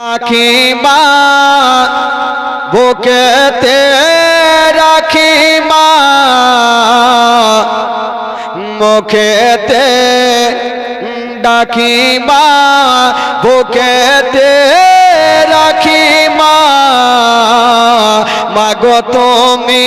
রাখিমা বুকেতে রাখিমা মুখেতে ডাকিমা বুকেতে রাখিমা মাগো তুমি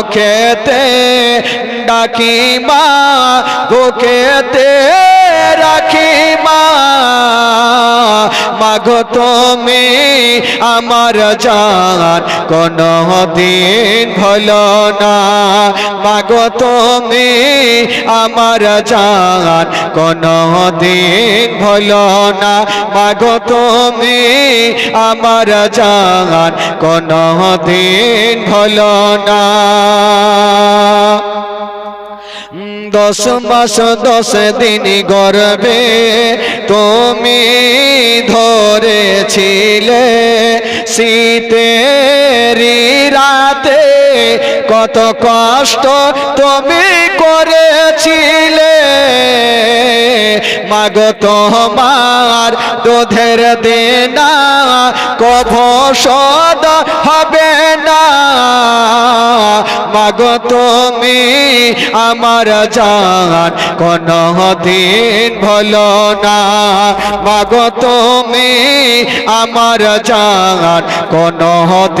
মুখেতে ডাকিমা বুকেতে রাখিমা। মাগো তুমি আমার জান। কোন দিন ভলো না। মাগো তুমি আমার জান। কোন দিন ভলো না। মাগো তুমি আমার জান। কোন দিন ভলো না। দশ মাস দশ দিন গর্বে তুমি ধরেছিলে। শীতের রাতে কত কষ্ট তুমি করেছিলে। মাগ তোমার দুধের দেনা কভ সদ হবে না। মাগ তুমি আমার জান কোন দিন ভলো না। মাগ তুমি আমার জান কোন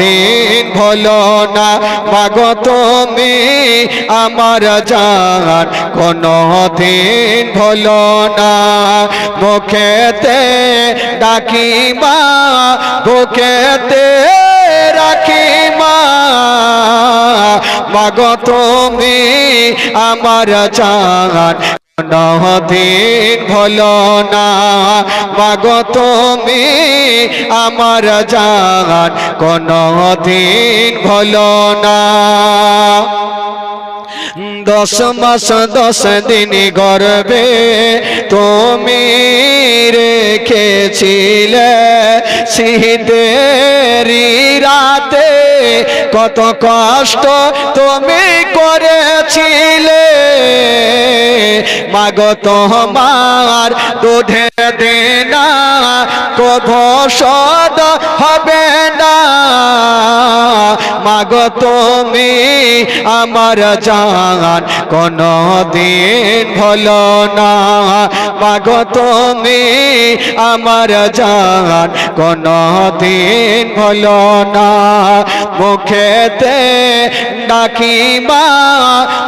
দিন ভলো না। মাগ তুমি আমার জান কোন দিন ভলো না। মুখেতে ডাকিবা, বুকেতে রাখিমা মাগো তুমি আমার জান। দিন ভলো না। মাগো তুমি আমার জান। কোন দিন ভলো না। দশ মাস, দশ দিন গর্বে তুমি রেখেছিলে। রাতে কত কষ্ট তুমি করেছিলে। মাগ তোমার দুধে দেনা কভ সদ হবে না। মাগ তুমি আমার জান কোন দিন ভলো না। মাগ তুমি আমার জান কোন দিন ভলো না। মুখেতে ডাকিমা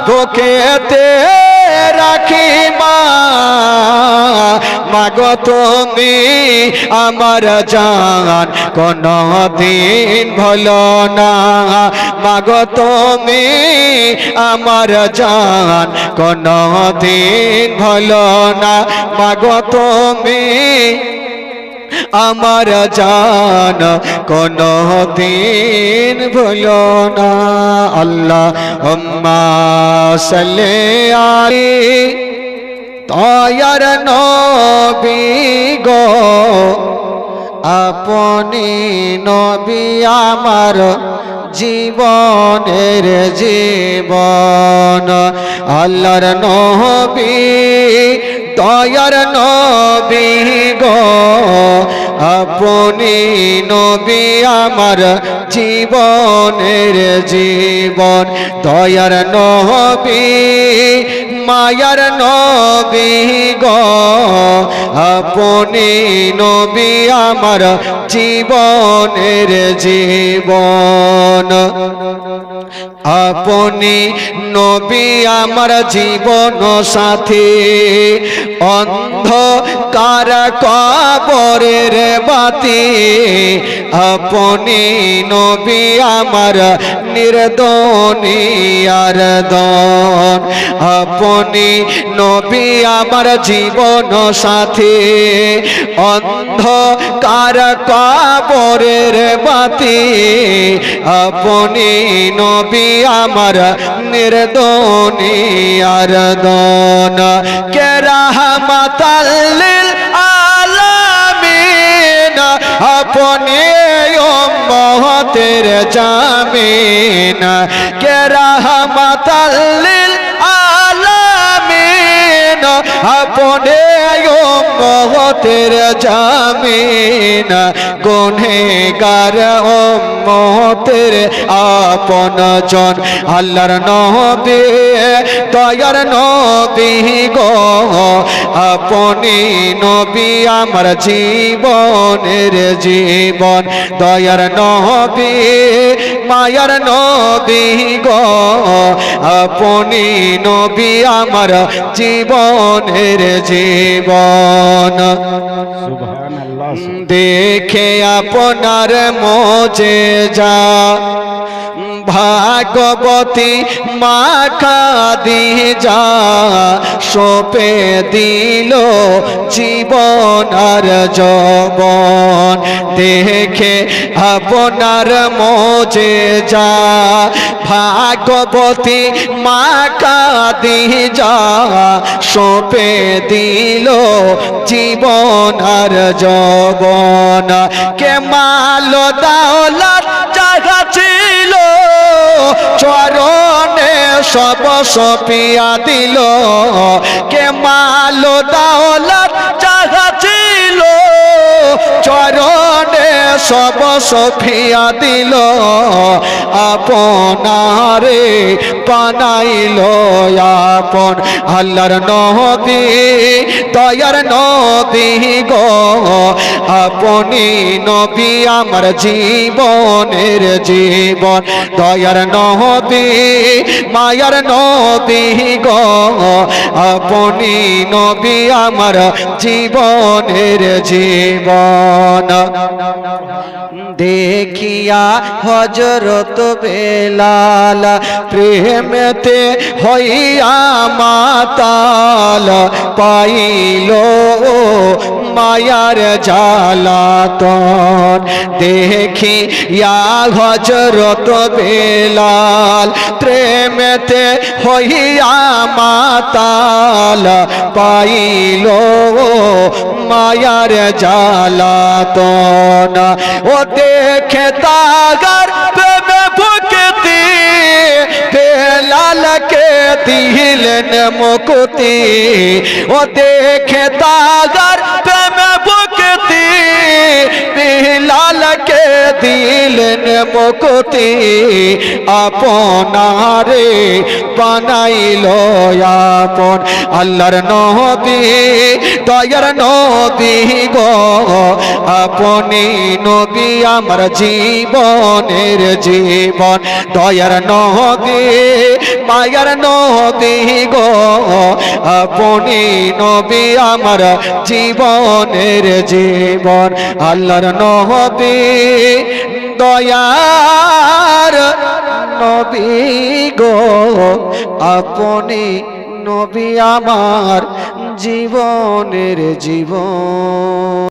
বুকেতে রাখিমা মাগো তুমি আমার জান কোন দিন ভলো না। মাগো তুমি আমার জান কোন দিন ভলো না। মাগো তুমি আমার জান কোন দিন ভুলো না। আল্লাহ সালে আলি তয়ার নবী গো। আপনি নবী আমার জীবনের জীবন। আল্লাহর নবী দয়ার নবী গো, আপনি নবী আমার জীবনের জীবন। দয়ার নবী, মায়ার নবী গো, আপনি নবী আমার জীবনের জীবন। আপনি নবী আমার জীবন সাথী অন্ধকার কবরের বাতি। আপনি নবী আমার নির্দনিয়ার দন আপনি নবী, আমার জীবন সাথী। অন্ধকার কবরের বাতি। আপনি নবী, আমার নির্দনিয়ার দন। কে রাহমাতাল্লিল আলামিন? আপনি উম্মতের জামিন। কে রাহমাতাল্লিল আলামিন? না উম্মতের জামিন। গুনহেগার উম্মতের আপন জন। আল্লাহর নবী দয়ার নবী গো। আপনি নবী আমার জীবনের জীবন। দয়ার নবী মায়ার নবী গো। আপনি নবী আমার জীবনের জীবন। দেখে আপনার মোজে যা ভাগবতী মা কাদি যা, সোপে দিল জীবন আর যবন। দেখে আপনার মোজে যা, ভাগবতী মা কাদি যা, সোপে দিল জীবন আর যবন। কে মালো ছিল চরণে সব সপিয়া দিল। কে মালো দাওলাত চাহা ছিল চরণে সব সফিয়া দিল, আপনারে পানাইল আপন। আল্লাহর নবী, দয়ার নবী গো, আপনি নবী আমার জীবনের জীবন। দয়ার নবী, মায়ার নবী গো, আপনি নবী আমার জীবনের জীবন। দেখিয়া হজরত বেলাল প্রেমেতে হইয়া মাতাল পাইল মায়ার জালাতন দেখিয়া হজরত বেলাল, প্রেমেতে হইয়া মাতাল, পাইল মায়ার জালাতন ও দেখে তাগার প্রেমে ভুকতি বেলালকে দিলেন মুকুতি। ও দেখে তাগার প্রেমে ভুকতি বেলালকে দিলেন মুকুতি আপনারে বানাইল আপন। আল্লাহর নবী, দয়ার নবী গো, আপনি নবী আমার জীবনের জীবন। দয়ার নবী, মায়ার নবী গো, আপনি নবী আমার জীবনের জীবন। আল্লাহর নবী দয়ার নবী গো আপনি নবী আমার জীবনের জীবন।